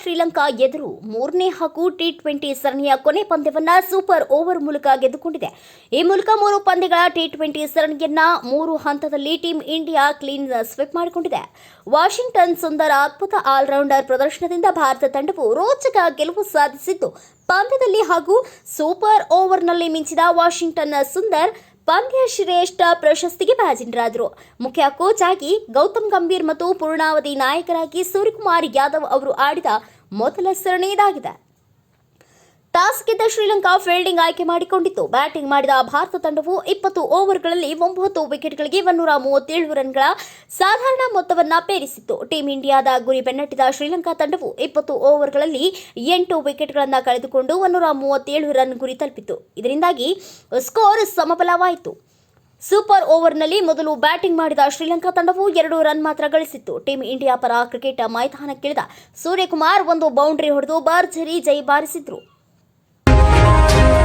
ಶ್ರೀಲಂಕಾ ಎದುರು ಮೂರನೇ ಹಾಗೂ ಟಿ ಟ್ವೆಂಟಿ ಸರಣಿಯ ಕೊನೆ ಪಂದ್ಯವನ್ನ ಸೂಪರ್ ಓವರ್ ಮೂಲಕ ಗೆದ್ದುಕೊಂಡಿದೆ. ಈ ಮೂಲಕ ಮೂರು ಪಂದ್ಯಗಳ ಟಿ ಟ್ವೆಂಟಿ ಸರಣಿಯನ್ನ ಮೂರು ಹಂತದಲ್ಲಿ ಟೀಂ ಇಂಡಿಯಾ ಕ್ಲೀನ್ ಸ್ವೀಪ್ ಮಾಡಿಕೊಂಡಿದೆ. ವಾಷಿಂಗ್ಟನ್ ಸುಂದರ ಅದ್ಭುತ ಆಲ್ರೌಂಡರ್ ಪ್ರದರ್ಶನದಿಂದ ಭಾರತ ತಂಡವು ರೋಚಕ ಗೆಲುವು ಸಾಧಿಸಿದ್ದು, ಪಂದ್ಯದಲ್ಲಿ ಹಾಗೂ ಸೂಪರ್ ಓವರ್ನಲ್ಲಿ ಮಿಂಚಿದ ವಾಷಿಂಗ್ಟನ್ ಸುಂದರ್ ಪಂದ್ಯ ಶ್ರೇಷ್ಠ ಪ್ರಶಸ್ತಿಗೆ ಭಾಜನರಾದರು. ಮುಖ್ಯ ಕೋಚ್ ಆಗಿ ಗೌತಮ್ ಗಂಭೀರ್ ಮತ್ತು ಪೂರ್ಣಾವಧಿ ನಾಯಕರಾಗಿ ಸೂರ್ಯಕುಮಾರ್ ಯಾದವ್ ಅವರು ಆಡಿದ ಮೊದಲ ಸರಣಿ ಇದಾಗಿದೆ ಟಾಸ್ ಗೆದ್ದ ಶ್ರೀಲಂಕಾ ಫೀಲ್ಡಿಂಗ್ ಆಯ್ಕೆ ಮಾಡಿಕೊಂಡಿತ್ತು. ಬ್ಯಾಟಿಂಗ್ ಮಾಡಿದ ಭಾರತ ತಂಡವು ಇಪ್ಪತ್ತು ಓವರ್ಗಳಲ್ಲಿ ಒಂಬತ್ತು ವಿಕೆಟ್ಗಳಿಗೆ ಒನ್ನೂರ ಮೂವತ್ತೇಳು ರನ್ಗಳ ಸಾಧಾರಣ ಮೊತ್ತವನ್ನು ಪೇರಿಸಿತ್ತು. ಟೀಂ ಇಂಡಿಯಾದ ಗುರಿ ಬೆನ್ನಟ್ಟಿದ ಶ್ರೀಲಂಕಾ ತಂಡವು ಇಪ್ಪತ್ತು ಓವರ್ಗಳಲ್ಲಿ ಎಂಟು ವಿಕೆಟ್ಗಳನ್ನು ಕಳೆದುಕೊಂಡು ಒನ್ನೂರ ಮೂವತ್ತೇಳು ರನ್ ಗುರಿ ತಲುಪಿತು ಇದರಿಂದಾಗಿ ಸ್ಕೋರ್ ಸಮಬಲವಾಯಿತು. ಸೂಪರ್ ಓವರ್ನಲ್ಲಿ ಮೊದಲು ಬ್ಯಾಟಿಂಗ್ ಮಾಡಿದ ಶ್ರೀಲಂಕಾ ತಂಡವು ಎರಡು ರನ್ ಮಾತ್ರ ಗಳಿಸಿತ್ತು. ಟೀಂ ಇಂಡಿಯಾ ಪರ ಕ್ರಿಕೆಟ್ ಮೈದಾನಕ್ಕಿಳಿದ ಸೂರ್ಯಕುಮಾರ್ ಒಂದು ಬೌಂಡರಿ ಹೊಡೆದು ಭರ್ಜರಿ ಜೈ ಬಾರಿಸಿದ್ರು Thank you.